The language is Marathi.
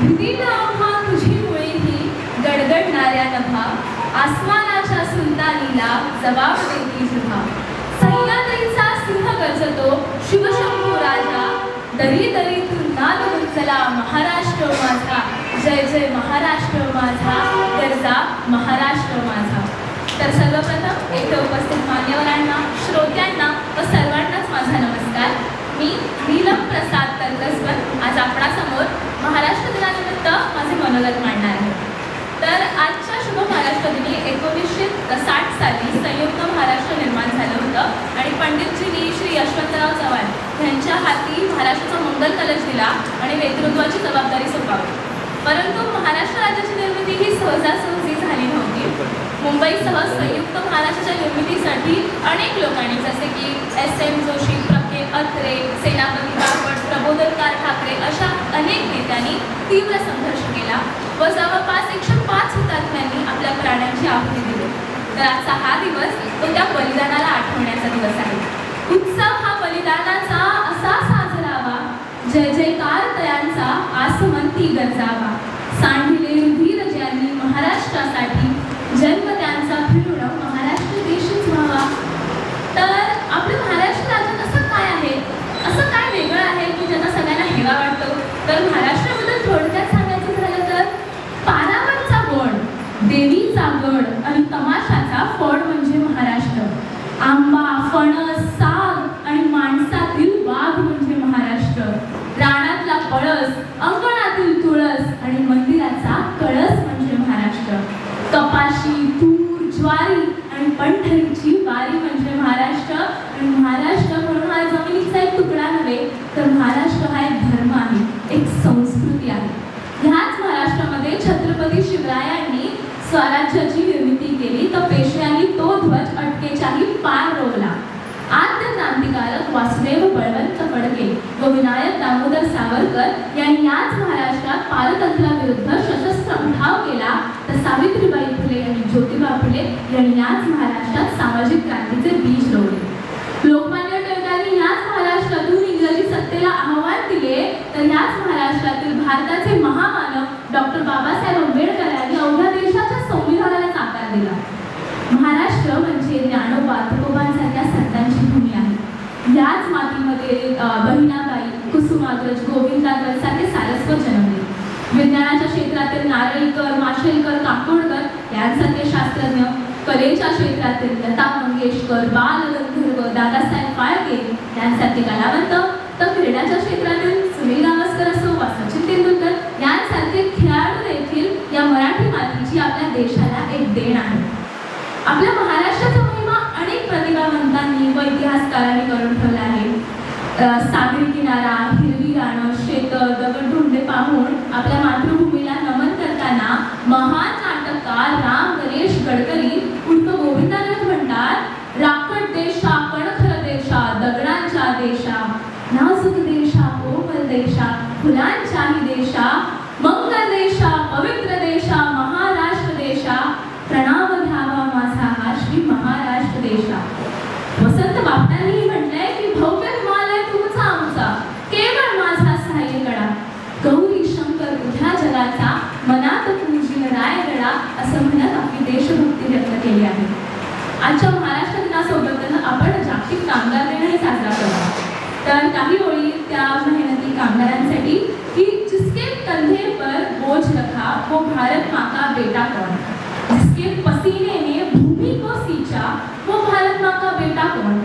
भीतीनं आम्हा तुझी ही गडगडणाऱ्या नभा आसमानाच्या सुलतानीला जबाब देती जुहा. सह्याद्रीचा सिंह गरजतो शिवशंभू राजा दरी दरीतून नाद उंचला महाराष्ट्र माझा. जय जय महाराष्ट्र माझा. समाजात मांडणार आहे. तर आजच्या शुभ महाराष्ट्र दिनी एकोणीसशे साठ साली संयुक्त महाराष्ट्र निर्माण झालं होतं आणि पंडितजींनी श्री यशवंतराव चव्हाण यांच्या हाती महाराष्ट्राचा मंगल कलश दिला आणि नेतृत्वाची जबाबदारी सोपावली. परंतु महाराष्ट्र राज्याची निर्मिती ही सहजासहजी झाली नव्हती. मुंबईसह संयुक्त महाराष्ट्राच्या निर्मितीसाठी अनेक लोकांनी जसे की एस एम जोशी अत्रे सेनापती बापट प्रबोधनकार ठाकरे अशा अनेक नेत्यांनी तीव्र संघर्ष केला. व जवळपास एकशे पाच हुतात्म्यांनी आपल्या प्राण्यांची आहुती दिली. तर आजचा हा दिवस तो त्या बलिदानाला आठवण्याचा दिवस आहे. उत्सव हा बलिदानाचा असा साजरावा जय जयकार तयांचा आसमंती गरजावा. सांडले वीर ज्यांनी महाराष्ट्रासाठी जन्म त्यांचा फिरून महाराष्ट्र देशच व्हावा तर आपलं महाराष्ट्र राज्यात असं काय आहे असं काय वेगळं आहे की ज्यांना सगळ्यांना हेवा वाटतो तर महाराष्ट्राबद्दल थोडक्यात सांगायचं झालं तर पारावरचा गण देवीचा गड आणि तमाशाचा फळ म्हणजे महाराष्ट्र. आंबा फणस साग आणि माणसातील वाघ म्हणजे महाराष्ट्र. रानातला पळस अंगणातील तुळस आणि मंदिराचा कळस म्हणजे महाराष्ट्र. कपाशी तूर ज्वारी आणि पंढरीची वारी म्हणजे महाराष्ट्र. आणि महाराष्ट्र म्हणून हा जमिनीचा एक तुकडा नव्हे तर महाराष्ट्र हा एक धर्म आहे एक संस्कृती आहे. ह्याच महाराष्ट्रामध्ये छत्रपती शिवरायांनी स्वराज्याची निर्मिती केली तर पेशव्यांनी तो ध्वज अटकेच्याही पार रोवला. आद्य क्रांतिकारक वासुदेव बळवंत फडके व विनायक दामोदर सावरकर बहिणाबाई कुसुमाग्रज गोविंदाग्रज सारखे सारस्वत जन्मले. विज्ञानाच्या क्षेत्रातील नारळीकर माशेलकर काकोडकर यांसारखे शास्त्रज्ञ कलेच्या क्षेत्रातील लता मंगेशकर बाल गंधर्व दादासाहेब फाळके यांसारखे कलावंत तर क्रीडाच्या क्षेत्रातील सुनील गावस्कर असो वा सचिन तेंडुलकर यांसारखे खेळाडू देखील या मराठी मातीची आपल्या देशाला एक देण आहे. आपल्या महाराष्ट्राचा महिमा अनेक प्रतिभावंतांनी व इतिहासकारांनी करून ठेवला सागरी किनारा हिरवी रानं शेत दगडधोंडे पाहून आपल्या मातृभूमीला नमन करताना महान नाटककार राम गणेश गडकरी उर्फ गोविंदानंद म्हणतात राकट देशा कणखर देशा दगडांच्या देशा नाजूक देशा कोमल देशा फुलांच्याही देशा मंगल देशा पवित्र देशा महाराष्ट्र देशा प्रणाम घ्यावा माझा हा श्री महाराष्ट्र देशा. वसंत बापटांनीही म्हणतात केली आहे. आजच्या महाराष्ट्र दिनासोबतच आपण जागतिक कामगार दिनही साजरा करतो तर काही ओळी त्या मेहनती कामगारांसाठी की जिसके कंधे पर बोझ रखा वो भारत माँ का बेटा कौन जिसके पसीने ने भूमि को सींचा वो भारत माँ का बेटा कौन